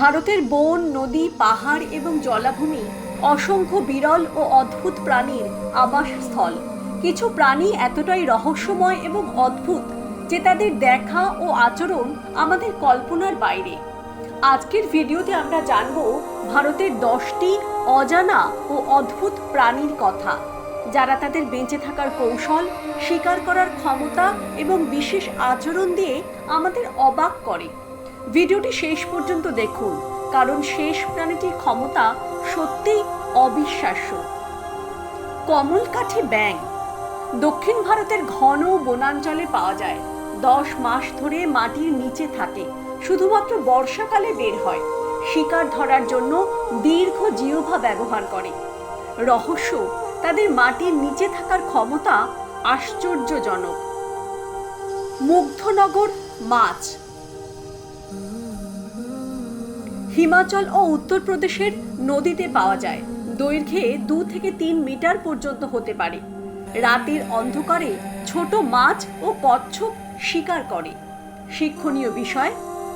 ভারতের বন, নদী, পাহাড় এবং জলাভূমি অসংখ্য বিরল ও অদ্ভুত প্রাণীর আবাসস্থল। কিছু প্রাণী এতটাই রহস্যময় এবং অদ্ভুত যে তাদের দেখা ও আচরণ আমাদের কল্পনার বাইরে। আজকের ভিডিওতে আমরা জানব ভারতের দশটি অজানা ও অদ্ভুত প্রাণীর কথা, যারা তাদের বেঁচে থাকার কৌশল, শিকার করার ক্ষমতা এবং বিশেষ আচরণ দিয়ে আমাদের অবাক করে। ভিডিওটি শেষ পর্যন্ত দেখুন, কারণ শেষ প্রাণীটির ক্ষমতা সত্যিই অবিশ্বাস্য। কমলকাঠি ব্যাং দক্ষিণ ভারতের ঘন বনাঞ্চলে পাওয়া যায়। দশ মাস ধরে মাটির নিচে থাকে, শুধুমাত্র বর্ষাকালে বের হয়। শিকার ধরার জন্য দীর্ঘ জিহ্বা ব্যবহার করে। রহস্য, তাদের মাটির নিচে থাকার ক্ষমতা আশ্চর্যজনক। মুগ্ধনগর মাছ। হিমাচল ও উত্তরপ্রদেশের নদীতে পাওয়া যায়। দৈর্ঘ্যে দু থেকে তিন মিটার পর্যন্ত হতে পারে। রাতের অন্ধকারে ছোট মাছ ও কচ্ছপ শিকার করে। শিক্ষণীয় বিষয়,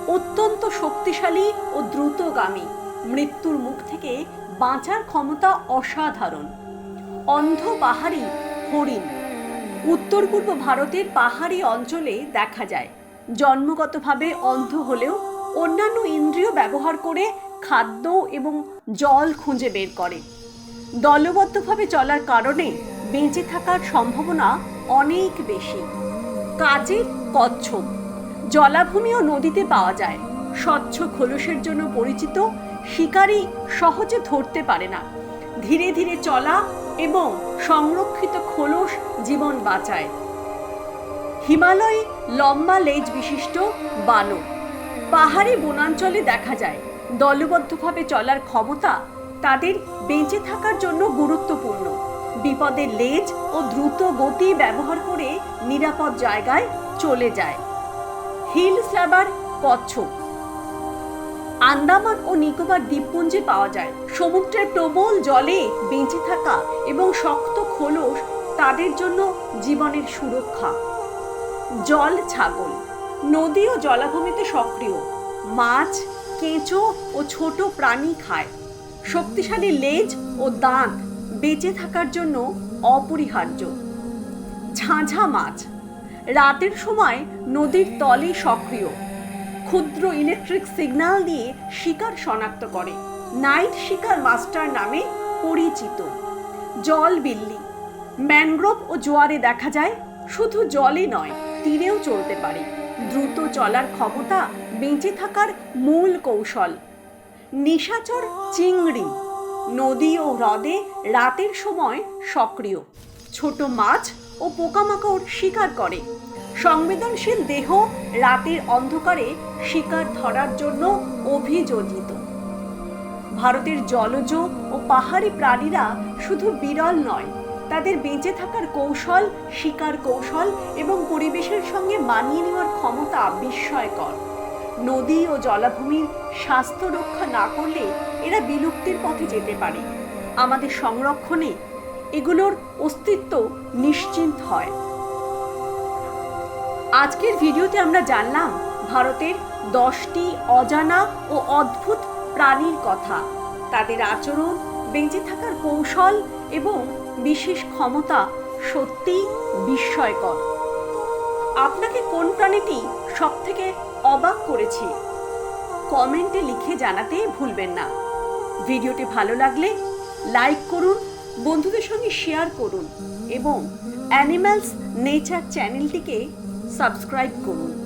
অত্যন্ত শক্তিশালী ও দ্রুতগামী। মৃত্যুর মুখ থেকে বাঁচার ক্ষমতা অসাধারণ। অন্ধ পাহাড়ি হরিণ। উত্তর পূর্ব ভারতের পাহাড়ি অঞ্চলে দেখা যায়। জন্মগতভাবে অন্ধ হলেও অন্যান্য ইন্দ্রিয় ব্যবহার করে খাদ্য এবং জল খুঁজে বের করে। দলবদ্ধভাবে চলার কারণে বেঁচে থাকার সম্ভাবনা অনেক বেশি। কাজের কচ্ছপ। জলাভূমি ও নদীতে পাওয়া যায়। স্বচ্ছ খোলসের জন্য পরিচিত শিকারী সহজে ধরতে পারে না। ধীরে ধীরে চলা এবং সংরক্ষিত খোলস জীবন বাঁচায়। হিমালয়ে লম্বা লেজ বিশিষ্ট বানর পাহাড়ি বনাঞ্চলে দেখা যায়। দলবদ্ধভাবে চলার ক্ষমতা তাদের বেঁচে থাকার জন্য গুরুত্বপূর্ণ। বিপদে লেজ ও দ্রুত গতি ব্যবহার করে নিরাপদ জায়গায় চলে যায়। হিল স্ল্যাবার কচ্ছপ। আন্দামান ও নিকোবর দ্বীপপুঞ্জে পাওয়া যায়। সমুদ্রের প্রবল জলে বেঁচে থাকা এবং শক্ত খোলস তাদের জন্য জীবনের সুরক্ষা। জল ছাগল। নদী ও জলাভূমিতে সক্রিয়। মাছ, কেঁচো ও ছোট প্রাণী খায়। শক্তিশালী লেজ ও দাঁত বেঁচে থাকার জন্য অপরিহার্য। ঝাঁঝা মাছ, রাতের সময় নদীর তলে সক্রিয়। ক্ষুদ্র ইলেকট্রিক সিগন্যাল দিয়ে শিকার শনাক্ত করে। নাইট শিকার মাস্টার নামে পরিচিত। জল বিল্লি ম্যানগ্রোভ ও জোয়ারে দেখা যায়। শুধু জলে নয়, তীরেও চলতে পারে। দ্রুত চলার ক্ষমতা বেঁচে থাকার মূল কৌশল। নিশাচর চিংড়ি, নদী ও হ্রদে রাতের সময় সক্রিয়। ছোট মাছ ও পোকামাকড় শিকার করে। সংবেদনশীল দেহ রাতের অন্ধকারে শিকার ধরার জন্য অভিযোজিত। ভারতের জলজ ও পাহাড়ি প্রাণীরা শুধু বিরল নয় তাদের বেঁচে থাকার কৌশল, শিকার কৌশল এবং পরিবেশের সঙ্গে মানিয়ে নেওয়ার ক্ষমতা বিস্ময়কর। নদী ও জলাভূমির স্বাস্থ্য রক্ষা না করলে এরা বিলুপ্তির পথে যেতে পারে। আমাদের সংরক্ষণে এগুলোর অস্তিত্ব নিশ্চিন্ত হয়। আজকের ভিডিওতে আমরা জানলাম ভারতের দশটি অজানা ও অদ্ভুত প্রাণীর কথা, তাদের আচরণ, বেঁচে থাকার কৌশল এবং বিশেষ ক্ষমতা সত্যিই বিস্ময়কর। আপনাকে কোন প্রাণীটি সব থেকে অবাক করেছে? কমেন্টে লিখে জানাতে ভুলবেন না। ভিডিওটি ভালো লাগলে লাইক করুন, বন্ধুদের সঙ্গে শেয়ার করুন এবং অ্যানিম্যালস নেচার চ্যানেলটিকে সাবস্ক্রাইব করুন।